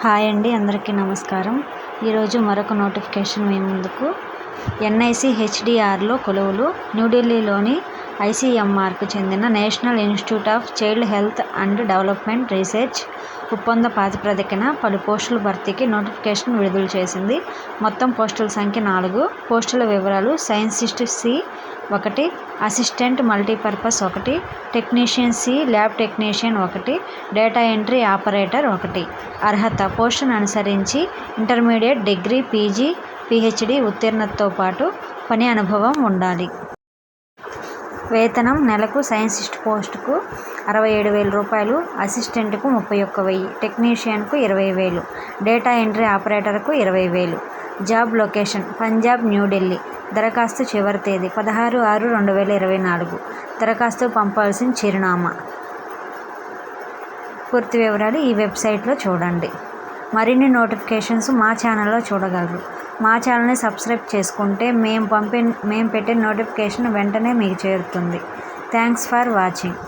Hi అండి అందరికీ నమస్కారం. ఈరోజు మరొక నోటిఫికేషన్ మీ ముందుకు. ఎన్ఐసి హెచ్డిఆర్లో కొలువులు న్యూఢిల్లీలోని ఐసీఎంఆర్కు చెందిన national institute of child health and development research ఒప్పంద ప్రాతిపదికన పలు పోస్టుల భర్తీకి నోటిఫికేషన్ విడుదల చేసింది. మొత్తం పోస్టుల సంఖ్య నాలుగు. పోస్టుల వివరాలు సైన్సిస్ట్ సి ఒకటి అసిస్టెంట్ మల్టీపర్పస్ ఒకటి టెక్నీషియన్ సి ల్యాబ్ టెక్నీషియన్ ఒకటి డేటా ఎంట్రీ ఆపరేటర్ ఒకటి. అర్హత పోస్టును అనుసరించి ఇంటర్మీడియట్ డిగ్రీ పీజీ పిహెచ్డి ఉత్తీర్ణతతో పాటు పని అనుభవం ఉండాలి. వేతనం నెలకు సైన్సిస్ట్ పోస్టుకు అరవై ఏడు వేల రూపాయలు అసిస్టెంట్కు ముప్పై ఒక్క వెయ్యి టెక్నీషియన్కు ఇరవై వేలు డేటా ఎంట్రీ ఆపరేటర్కు ఇరవై వేలు జాబ్ లొకేషన్ పంజాబ్ న్యూఢిల్లీ దరఖాస్తు చివరి తేదీ పదహారు ఆరు రెండు వేల ఇరవై నాలుగు దరఖాస్తు పంపాల్సిన చిరునామా. పూర్తి వివరాలు ఈ వెబ్సైట్లో చూడండి. మరిన్ని నోటిఫికేషన్స్ మా ఛానల్లో చూడగలరు. మా ఛానల్ని సబ్స్క్రైబ్ చేసుకుంటే మేము పంపే మేము పెట్టే నోటిఫికేషన్ వెంటనే మీకు చేరుతుంది. Thanks for watching.